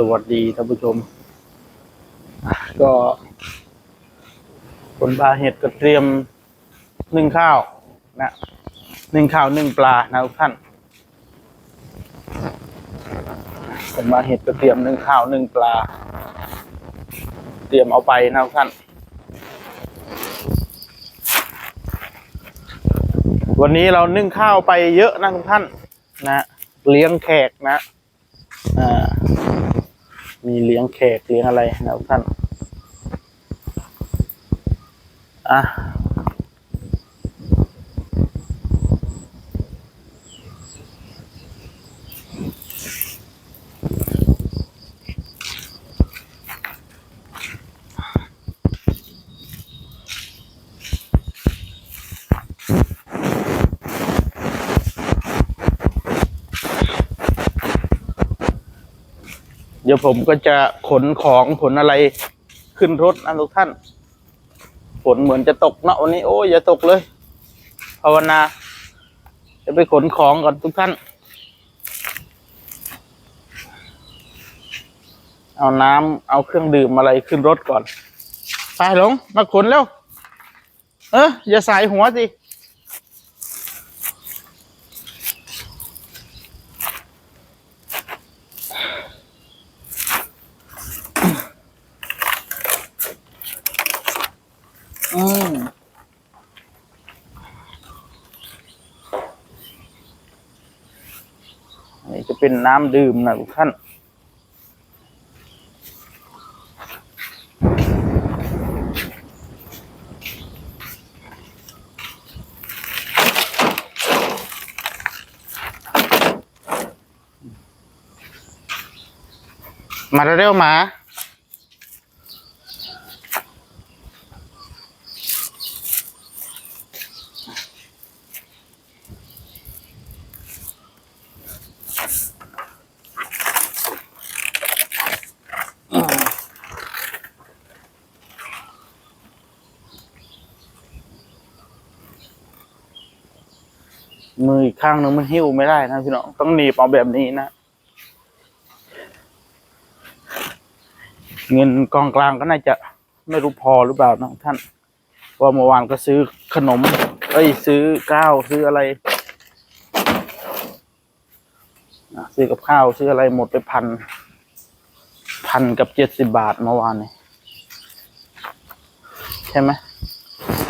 สวัสดีท่านผู้ชม ก็คนบาเห็ดก็เตรียมนึ่งข้าวนะนึ่งข้าวนึ่งปลานะทุกท่านคนบาเห็ดก็เตรียมนึ่งข้าวนึ่งปลา เตรียมเอาไปนะทุกท่าน วันนี้เรานึ่งข้าวไปเยอะนะทุกท่าน นะ เลี้ยงแขกนะ อ่า มีเลี้ยงแขกเลี้ยงอะไรนะทุกท่าน อะ เดี๋ยวผมก็จะขนของขนอะไรขึ้นรถนะทุกท่านฝนเหมือนจะตกเนาะวันนี้โอ้ยอย่าตกเลยภาวนา จะไปขนของก่อนทุกท่าน เอาน้ำเอาเครื่องดื่มอะไรขึ้นรถก่อน ไปหลงมาขนแล้ว เอออย่าสายหัวสิ อืมนนี้จะเป็นน้ำดื่มนะทุกท่านมาเร็วๆมา มืออีกข้างหนึงมันหิ้วไม่ได้นะพี่น้องต้องหนีบเอาแบบนี้นะ เงินกองกลางก็น่าจะไม่รู้พอหรือเปล่านะท่านเพราเมื่อวานก็ซื้อขนม เอ้ยซื้อข้าวซื้ออะไรซื้อกับข้าวซื้ออะไรหมดไปพันพันกับเจ็ดสิบบาทเมื่อวานนี่ใช่ไหม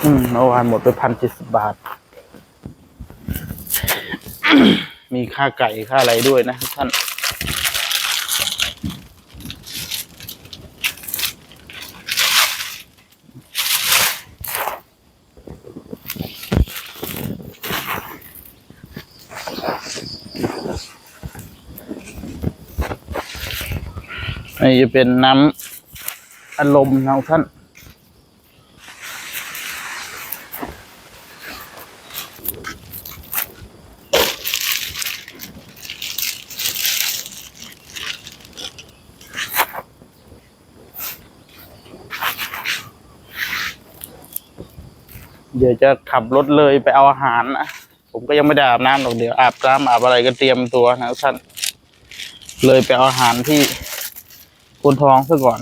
อืมเมื่อวานหมดไปพันเจ็ดสิบบาท มีค่าไก่ค่าอะไรด้วยนะท่านนี่จะเป็นน้ำอารมณ์นะท่าน เดี๋ยวจะขับรถเลยไปเอาอาหารนะ ผมก็ยังไม่ได้อาบน้ำหรอกเดี๋ยวอาบน้ำอาบอะไรก็เตรียมตัวนะท่านเลยไปเอาอาหารที่คนท้องซะก่อน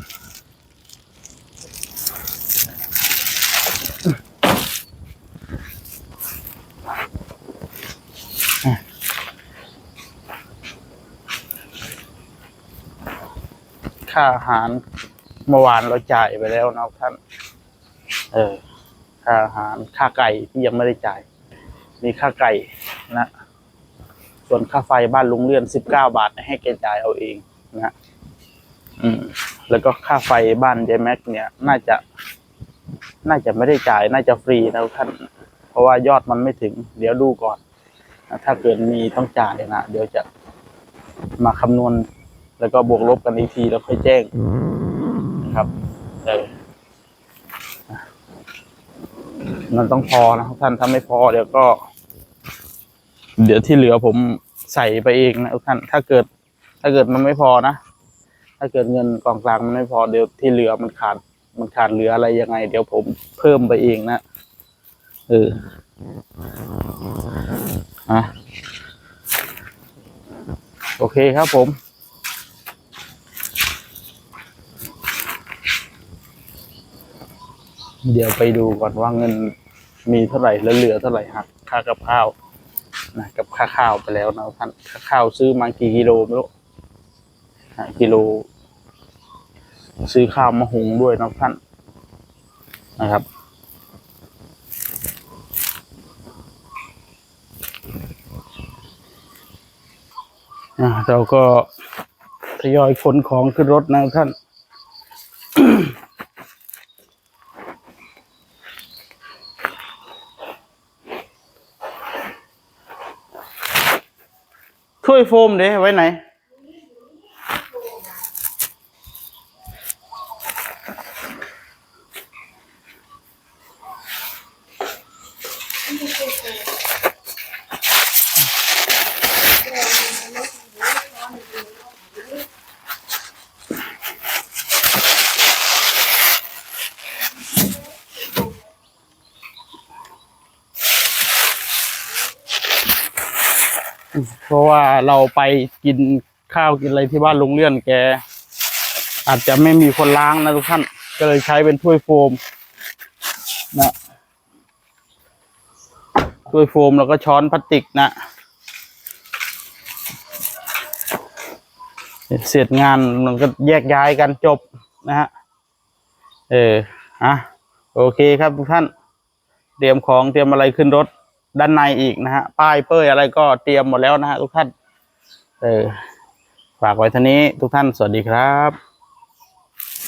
ค่าอาหารเมื่อวานเราจ่ายไปแล้วนะท่าน เออ ค่าอาหารค่าไก่ที่ยังไม่ได้จ่าย มีค่าไก่นะส่วนค่าไฟบ้านลุงเลื่อนสิบเก้าบาทให้แกจ่ายเอาเองนะอืม แล้วก็ค่าไฟบ้านเจแม็กเนี่ย น่าจะ น่าจะไม่ได้จ่าย น่าจะฟรีนะท่าน เพราะว่ายอดมันไม่ถึง เดี๋ยวดูก่อนนะถ้าเกิดมีต้องจ่ายนะเดี๋ยวจะมาคำนวณ แล้วก็บวกลบกันอีกทีแล้วค่อยแจ้งนะครับเออ มันต้องพอนะครับท่านถ้าไม่พอเดี๋ยวก็ เดี๋ยวที่เหลือผมใส่ไปเองนะท่าน ถ้าเกิด ถ้าเกิดมันไม่พอนะ ถ้าเกิดเงินกองกลางมันไม่พอเดี๋ยวที่เหลือมันขาด มันขาดเหลืออะไรยังไง เดี๋ยวผมเพิ่มไปเองนะเอออะโอเคครับผม เดี๋ยวไปดูก่อนว่าเงินมีเท่าไหร่แล้วเหลือเท่าไหร่หักค่ากับข้าวนะกับค่าข้าวไปแล้วนะท่านค่าข้าวซื้อมากี่กิโลไม่รู้กิโล ซื้อข้าวมาหุงด้วยนะท่านนะครับเราก็ทยอยขนของขึ้นรถนะท่าน ยโฟมเด้ไว้ไหน เพราะว่าเราไปกินข้าวกินอะไรที่บ้านลุงเลื่อนแก อาจจะไม่มีคนล้างนะทุกท่าน ก็เลยใช้เป็นถ้วยโฟมนะถ้วยโฟมแล้วก็ช้อนพลาสติกนะเสร็จงานมันก็แยกย้ายกันจบนะฮะ เอออะโอเคครับทุกท่าน เตรียมของเตรียมอะไรขึ้นรถ ด้านในอีกนะฮะ ป้ายเป้ยอะไรก็เตรียมหมดแล้วนะฮะทุกท่าน เออ ฝากไว้ท่านี้ทุกท่านสวัสดีครับ